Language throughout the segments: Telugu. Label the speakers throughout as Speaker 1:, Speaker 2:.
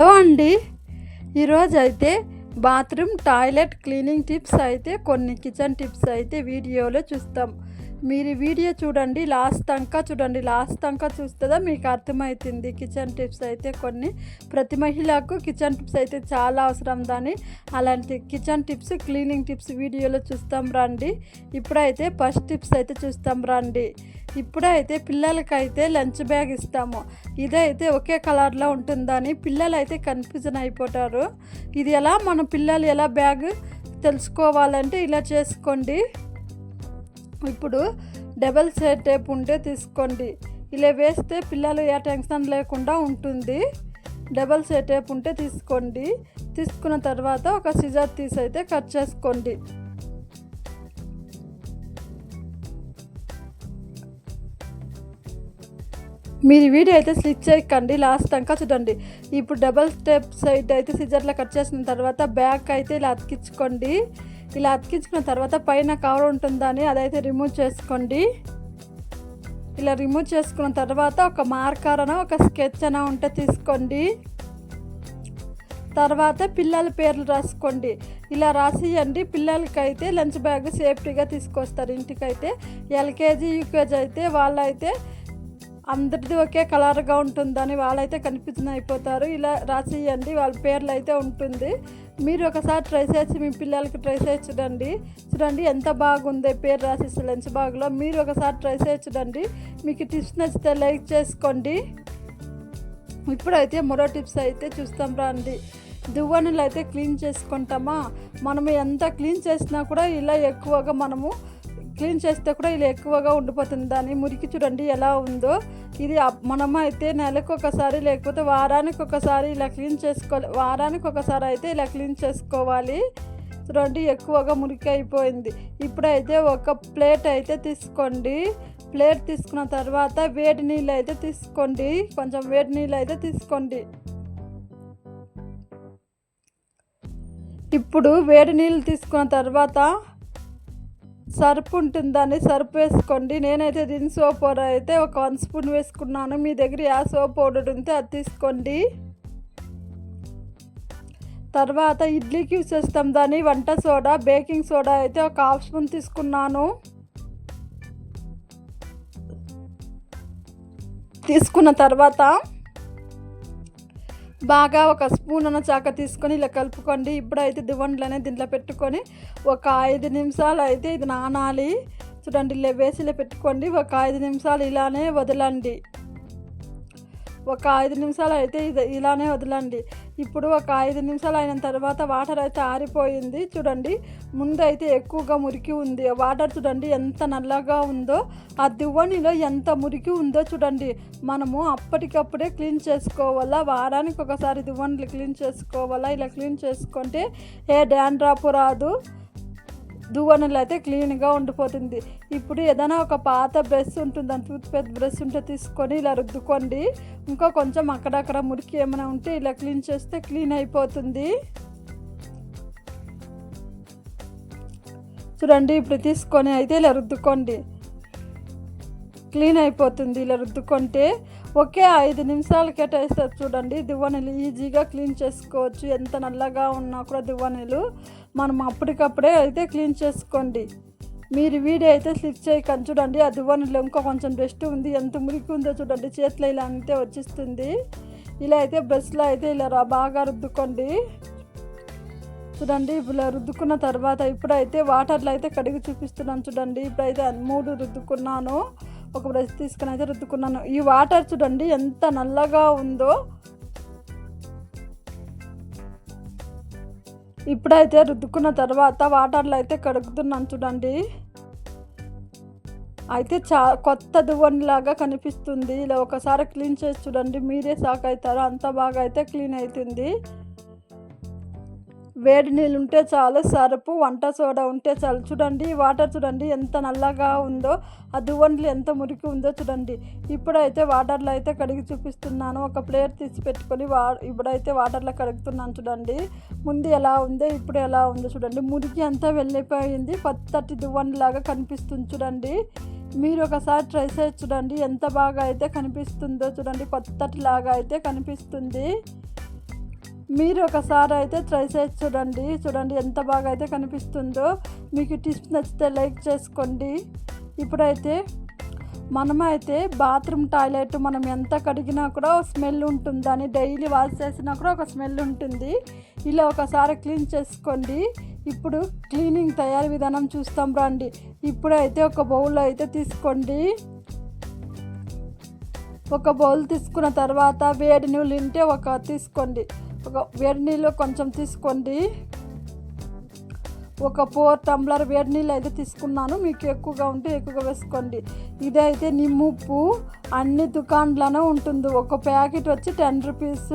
Speaker 1: హలో అండి ఈరోజు అయితే బాత్రూమ్ టాయిలెట్ క్లీనింగ్ టిప్స్ అయితే కొన్ని కిచెన్ టిప్స్ అయితే వీడియోలో చూస్తాం. మీరు వీడియో చూడండి లాస్ట్ దాకా చూడండి. లాస్ట్ దాకా చూస్తుందా మీకు అర్థమవుతుంది కిచెన్ టిప్స్ అయితే కొన్ని. ప్రతి మహిళకు కిచెన్ టిప్స్ అయితే చాలా అవసరం దాని. అలాంటి కిచెన్ టిప్స్ క్లీనింగ్ టిప్స్ వీడియోలో చూస్తాం రండి. ఇప్పుడైతే ఫస్ట్ టిప్స్ అయితే చూస్తాం రండి. ఇప్పుడైతే పిల్లలకైతే లంచ్ బ్యాగ్ ఇస్తాము. ఇదైతే ఒకే కలర్లో ఉంటుందని పిల్లలు అయితే కన్ఫ్యూజన్ అయిపోతారు. ఇది ఎలా మన పిల్లలు ఎలా బ్యాగ్ తెలుసుకోవాలంటే ఇలా చేసుకోండి. ఇప్పుడు డబల్ సైడ్ టేప్ ఉంటే తీసుకోండి. ఇలా వేస్తే పిల్లలు ఏ టెన్షన్ లేకుండా ఉంటుంది. డబల్ సైడ్ టేప్ ఉంటే తీసుకోండి. తీసుకున్న తర్వాత ఒక సిజర్ తీసి అయితే కట్ చేసుకోండి. మీరు వీడియో అయితే స్లిచ్ చేయకండి లాస్ట్ దాకా చూడండి. ఇప్పుడు డబల్ స్టెప్ సైడ్ అయితే సిజర్లో కట్ చేసిన తర్వాత బ్యాక్ అయితే ఇలా అతికించుకోండి. ఇలా అతికించుకున్న తర్వాత పైన కవర్ ఉంటుందని అదైతే రిమూవ్ చేసుకోండి. ఇలా రిమూవ్ చేసుకున్న తర్వాత ఒక మార్కర్ అన ఒక స్కెచ్ అన ఉంటే తీసుకోండి. తర్వాత పిల్లల పేర్లు రాసుకోండి. ఇలా రాసియండి. పిల్లలకైతే లంచ్ బ్యాగ్ సేఫ్టీగా తీసుకొస్తారు. ఇంటికైతే ఎల్కేజీ యూకేజీ అయితే వాళ్ళైతే అందరిది ఒకే కలర్గా ఉంటుందని వాళ్ళైతే కన్ఫ్యూజన్ అయిపోతారు ఇలా రాసియండి. వాళ్ళ పేర్లు అయితే ఉంటుంది. మీరు ఒకసారి ట్రై చేసి మీ పిల్లలకి ట్రై చేసి చూడండి. చూడండి ఎంత బాగుంది పేరు రాసేసి లంచ్ బాగ్లో. మీరు ఒకసారి ట్రై చేసి చూడండి. మీకు టిప్స్ నచ్చితే లైక్ చేసుకోండి. ఇప్పుడైతే మరో టిప్స్ అయితే చూస్తాం రండి. దువ్వనలు అయితే క్లీన్ చేసుకుంటామా? మనము ఎంత క్లీన్ చేసినా కూడా ఇలా ఎక్కువగా మనము క్లీన్ చేస్తే కూడా ఇలా ఎక్కువగా ఉండిపోతుంది. దాని మురికి చూడండి ఎలా ఉందో. ఇది మనము మనం అయితే నెలకు ఒకసారి లేకపోతే వారానికి ఒకసారి ఇలా క్లీన్ చేసుకోవాలి వారానికి ఒకసారి అయితే ఇలా క్లీన్ చేసుకోవాలి. చూడండి ఎక్కువగా మురికి అయిపోయింది. ఇప్పుడైతే ఒక ప్లేట్ అయితే తీసుకోండి. ప్లేట్ తీసుకున్న తర్వాత వేడి నీళ్ళు అయితే తీసుకోండి. కొంచెం వేడి నీళ్ళు అయితే తీసుకోండి. ఇప్పుడు వేడి నీళ్ళు తీసుకున్న తర్వాత సర్ఫ్ ఉంటుందని సర్ఫ్ వేసుకోండి. నేనైతే దీని సోప్ పౌడర్ అయితే ఒక వన్ స్పూన్ వేసుకున్నాను. మీ దగ్గర ఆ సోప్ పౌడర్ ఉంటే అది తీసుకోండి. తర్వాత ఇడ్లీకి యూస్ చేస్తాం దాన్ని. వంట సోడా బేకింగ్ సోడా అయితే ఒక హాఫ్ స్పూన్ తీసుకున్నాను. తీసుకున్న తర్వాత బాగా ఒక స్పూన్ అన్న చాక తీసుకొని ఇలా కలుపుకోండి. ఇప్పుడైతే దివండ్లనే దీంట్లో పెట్టుకొని ఒక ఐదు నిమిషాలు అయితే ఇది నానాలి. చూడండి ఇలా వేసి ఇలా పెట్టుకోండి. ఒక ఐదు నిమిషాలు ఇలానే వదలండి. ఒక ఐదు నిమిషాలు అయితే ఇది ఇలానే వదలండి. ఇప్పుడు ఒక ఐదు నిమిషాలు అయిన తర్వాత వాటర్ అయితే ఆరిపోయింది. చూడండి ముందు అయితే ఎక్కువగా మురికి ఉంది. వాటర్ చూడండి ఎంత నల్లగా ఉందో ఆ దువ్వనిలో ఎంత మురికి ఉందో చూడండి. మనము అప్పటికప్పుడే క్లీన్ చేసుకోవాలా? వారానికి ఒకసారి దువ్వనిలు క్లీన్ చేసుకోవాలా? ఇలా క్లీన్ చేసుకుంటే ఏ డ్యాండ్రాప్ రాదు. దువ్వనలు అయితే క్లీన్గా ఉండిపోతుంది. ఇప్పుడు ఏదైనా ఒక పాత బ్రష్ ఉంటుంది దాని టూత్ పేస్ట్ బ్రష్ ఉంటే తీసుకొని ఇలా రుద్దుకోండి. ఇంకా కొంచెం అక్కడక్కడ మురికి ఏమైనా ఉంటే ఇలా క్లీన్ చేస్తే క్లీన్ అయిపోతుంది. చూడండి ఇప్పుడు తీసుకొని అయితే ఇలా రుద్దుకోండి. క్లీన్ అయిపోతుంది ఇలా రుద్దుకుంటే ఒకే ఐదు నిమిషాలు కేటాయిస్తారు చూడండి. దువ్వనీళ్ళు ఈజీగా క్లీన్ చేసుకోవచ్చు. ఎంత నల్లగా ఉన్నా కూడా దువ్వనీళ్ళు మనం అప్పటికప్పుడే అయితే క్లీన్ చేసుకోండి. మీరు వీడియో అయితే స్లిప్ చేయకండి. చూడండి ఆ దువ్వనీళ్ళు ఇంకా కొంచెం బెస్ట్ ఉంది. ఎంత మురికి ఉందో చూడండి. చేతిలో ఇలా అంతే వచ్చేస్తుంది. ఇలా అయితే బ్రష్లో అయితే ఇలా బాగా రుద్దుకోండి. చూడండి ఇప్పుడు ఇలా రుద్దుకున్న తర్వాత ఇప్పుడైతే వాటర్లో అయితే కడిగి చూపిస్తున్నాను చూడండి. ఇప్పుడైతే మూడు రుద్దుకున్నాను. ఒక బ్రష్ తీసుకుని అయితే రుద్దుకున్నాను. ఈ వాటర్ చూడండి ఎంత నల్లగా ఉందో. ఇప్పుడైతే రుద్దుకున్న తర్వాత వాటర్లో అయితే కడుగుతున్నాను చూడండి. అయితే చా కొత్త దువ్వనిలాగా కనిపిస్తుంది. ఇలా ఒకసారి క్లీన్ చేసి చూడండి మీరే సాక్ అవుతారు అంత బాగా అయితే క్లీన్ అవుతుంది వేడి నీళ్ళు ఉంటే చాలు సరుపు వంట సోడా ఉంటే చాలు. చూడండి వాటర్ చూడండి ఎంత నల్లగా ఉందో ఆ దువ్వన్లు ఎంత మురికి ఉందో చూడండి. ఇప్పుడైతే వాటర్లో అయితే కడిగి చూపిస్తున్నాను. ఒక ప్లేట్ తీసి పెట్టుకొని వా ఇప్పుడైతే వాటర్లో కడుగుతున్నాను చూడండి. ముందు ఎలా ఉందో ఇప్పుడు ఎలా ఉందో చూడండి. మురికి అంతా వెళ్ళిపోయింది. కొత్తటి దువ్వన్లాగా కనిపిస్తుంది చూడండి. మీరు ఒకసారి ట్రై చేసి చూడండి. ఎంత బాగా అయితే కనిపిస్తుందో చూడండి. కొత్తటి లాగా అయితే కనిపిస్తుంది. మీరు ఒకసారి అయితే ట్రై చేసి చూడండి. చూడండి ఎంత బాగా అయితే కనిపిస్తుందో. మీకు టిప్స్ నచ్చితే లైక్ చేసుకోండి. ఇప్పుడైతే మనమైతే బాత్రూమ్ టాయిలెట్ మనం ఎంత కడిగినా కూడా స్మెల్ ఉంటుందని డైలీ వాష్ చేసినా కూడా ఒక స్మెల్ ఉంటుంది. ఇలా ఒకసారి క్లీన్ చేసుకోండి. ఇప్పుడు క్లీనింగ్ తయారీ విధానం చూస్తాం రండి. ఇప్పుడైతే ఒక బౌల్ అయితే తీసుకోండి. ఒక బౌల్ తీసుకున్న తర్వాత వేడి నీళ్ళు ఉంటే ఒక తీసుకోండి. ఒక వేడి నీళ్ళు కొంచెం తీసుకోండి. ఒక ఫోర్ టంబ్లర్ వేడి నీళ్ళు అయితే తీసుకున్నాను. మీకు ఎక్కువగా ఉంటే ఎక్కువగా వేసుకోండి. ఇదైతే నిమ్ముప్పు అన్ని దుకాణాలను ఉంటుంది. ఒక ప్యాకెట్ వచ్చి టెన్ రూపీస్.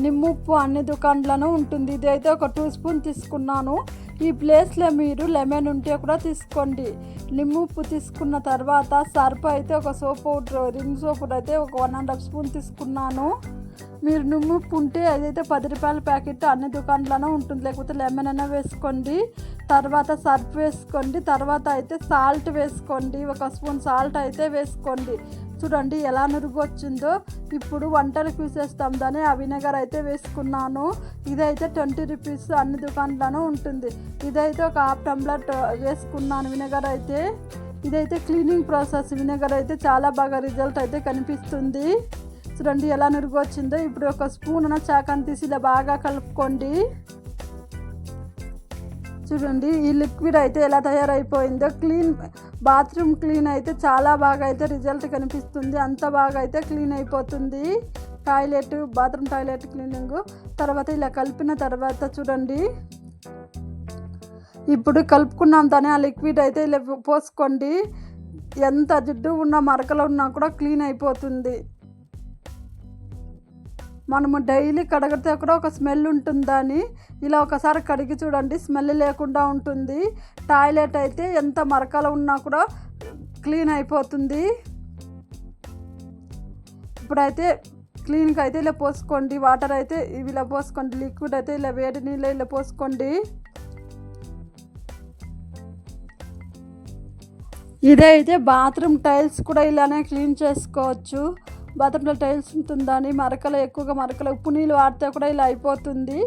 Speaker 1: నిమ్ముప్పు అన్ని దుకాణాలను ఉంటుంది. ఇదైతే ఒక టూ స్పూన్ తీసుకున్నాను. ఈ ప్లేస్లో మీరు లెమన్ ఉంటే కూడా తీసుకోండి. నిమ్ముప్పు తీసుకున్న తర్వాత సర్ఫ్ అయితే ఒక సోప్ పౌడర్ రింగ్ సోప్ అయితే ఒక వన్ అండ్ హాఫ్ స్పూన్ తీసుకున్నాను. మీరు నువ్వు ఉంటే ఏదైతే పది రూపాయల ప్యాకెట్ అన్ని దుకాణంలోనే ఉంటుంది లేకపోతే లెమన్ అయినా వేసుకోండి తర్వాత సర్ఫ్ వేసుకోండి తర్వాత అయితే సాల్ట్ వేసుకోండి ఒక స్పూన్ సాల్ట్ అయితే వేసుకోండి. చూడండి ఎలా నురుగు వచ్చిందో ఇప్పుడు వంటలు చూసేస్తాం దాన్ని ఆ వినగర్ అయితే వేసుకున్నాను. ఇదైతే ట్వంటీ రూపీస్ అన్ని దుకాణంలోనూ ఉంటుంది. ఇదైతే ఒక హాఫ్ టంబ్లర్ వేసుకున్నాను వినగర్ అయితే. ఇదైతే క్లీనింగ్ ప్రాసెస్ వినగర్ అయితే చాలా బాగా రిజల్ట్ అయితే కనిపిస్తుంది. చూడండి ఎలా నురుగు వచ్చిందో ఇప్పుడు ఒక స్పూన్ చాకాన్ని తీసి ఇలా బాగా కలుపుకోండి. చూడండి ఈ లిక్విడ్ అయితే ఎలా తయారైపోయిందో. క్లీన్ బాత్రూమ్ క్లీన్ అయితే చాలా బాగా అయితే రిజల్ట్ కనిపిస్తుంది. అంత బాగా అయితే క్లీన్ అయిపోతుంది. Toilet bathroom toilet cleaning. తర్వాత ఇలా కలిపిన తర్వాత చూడండి. ఇప్పుడు కలుపుకున్నాం దాని ఆ లిక్విడ్ అయితే ఇలా పోసుకోండి. ఎంత జిడ్డు ఉన్న మరకలు ఉన్నా కూడా క్లీన్ అయిపోతుంది. మనము డైలీ కడిగితే కూడా ఒక స్మెల్ ఉంటుందని. ఇలా ఒకసారి కడిగి చూడండి స్మెల్ లేకుండా ఉంటుంది. టాయిలెట్ అయితే ఎంత మరకలు ఉన్నా కూడా క్లీన్ అయిపోతుంది. ఇప్పుడైతే క్లీన్కి అయితే ఇలా పోసుకోండి వాటర్ అయితే ఇలా పోసుకోండి లిక్విడ్ అయితే ఇలా వేడి నీళ్ళు ఇలా పోసుకోండి. ఇదైతే బాత్రూమ్ టైల్స్ కూడా ఇలానే క్లీన్ చేసుకోవచ్చు. బాత్రూంలో టైల్స్ ఉంటుందని మరకలు ఎక్కువగా మరకలు ఉప్పు నీళ్ళు వాడితే కూడా ఇలా అయిపోతుంది.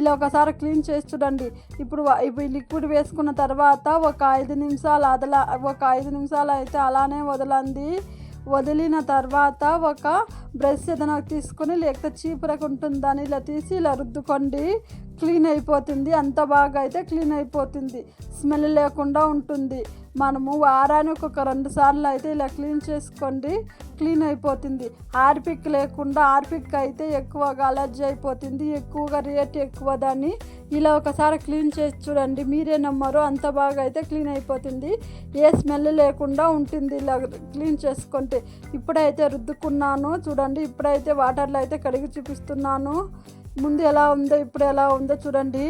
Speaker 1: ఇలా ఒకసారి క్లీన్ చేసి చూడండి. ఇప్పుడు ఇప్పుడు లిక్విడ్ వేసుకున్న తర్వాత ఒక ఐదు నిమిషాలు అదల ఒక ఐదు నిమిషాలు అయితే అలానే వదలండి వదిలిన తర్వాత ఒక బ్రష్ ఏదైనా తీసుకొని లేకపోతే చీపురకు ఉంటుందని ఇలా తీసి ఇలా రుద్దుకోండి. క్లీన్ అయిపోతుంది. అంత బాగా అయితే క్లీన్ అయిపోతుంది. స్మెల్ లేకుండా ఉంటుంది. మనము వారానికి ఒక రెండు సార్లు అయితే ఇలా క్లీన్ చేసుకోండి. క్లీన్ అయిపోతుంది. ఆర్పిక్ లేకుండా ఆర్పిక్ అయితే ఎక్కువగా అలర్జీ అయిపోతుంది. ఎక్కువగా రేట్ ఎక్కువ దాన్ని ఇలా ఒకసారి క్లీన్ చేసి చూడండి. మీరే నమ్మరు. అంత బాగా అయితే క్లీన్ అయిపోతుంది. ఏ స్మెల్ లేకుండా ఉంటుంది ఇలా క్లీన్ చేసుకుంటే ఇప్పుడైతే రుద్దుకున్నాను. చూడండి ఇప్పుడైతే వాటర్లో అయితే కడిగి చూపిస్తున్నాను. ముందు ఎలా ఉందో ఇప్పుడు ఎలా ఉందో చూడండి.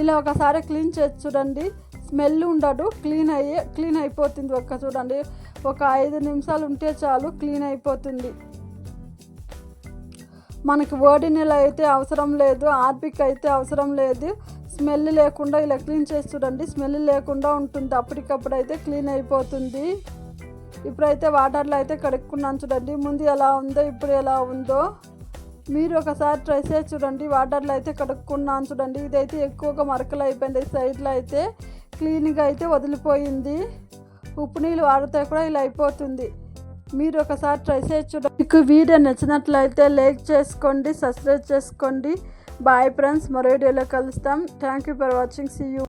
Speaker 1: ఇలా ఒకసారి క్లీన్ చేసి చూడండి. స్మెల్ ఉండదు క్లీన్ అయ్యే క్లీన్ అయిపోతుంది ఒక్క చూడండి. ఒక ఐదు నిమిషాలు ఉంటే చాలు క్లీన్ అయిపోతుంది. మనకి ఓడి నెల అయితే అవసరం లేదు ఆర్పిక్ అయితే అవసరం లేదు. స్మెల్ లేకుండా ఇలా క్లీన్ చేసి చూడండి స్మెల్ లేకుండా ఉంటుంది. అప్పటికప్పుడు అయితే క్లీన్ అయిపోతుంది. ఇప్పుడైతే వాటర్లో అయితే కడుక్కున్నాను చూడండి. ముందు ఎలా ఉందో ఇప్పుడు ఎలా ఉందో. మీరు ఒకసారి ట్రై చేసి చూడండి. వాటర్లో అయితే కడుక్కున్నాను చూడండి. ఇదైతే ఎక్కువగా మరకలు అయిపోయింది. సైడ్లో అయితే క్లీన్గా అయితే వదిలిపోయింది. ఉప్పు నీళ్ళు వాడితే కూడా ఇలా అయిపోతుంది. మీరు ఒకసారి ట్రై చేసి చూడండి. మీకు వీడియో నచ్చినట్లయితే లైక్ చేసుకోండి సబ్స్క్రైబ్ చేసుకోండి. బాయ్ ఫ్రెండ్స్ మరో వీడియోలో కలుస్తాం. Thank you for watching see you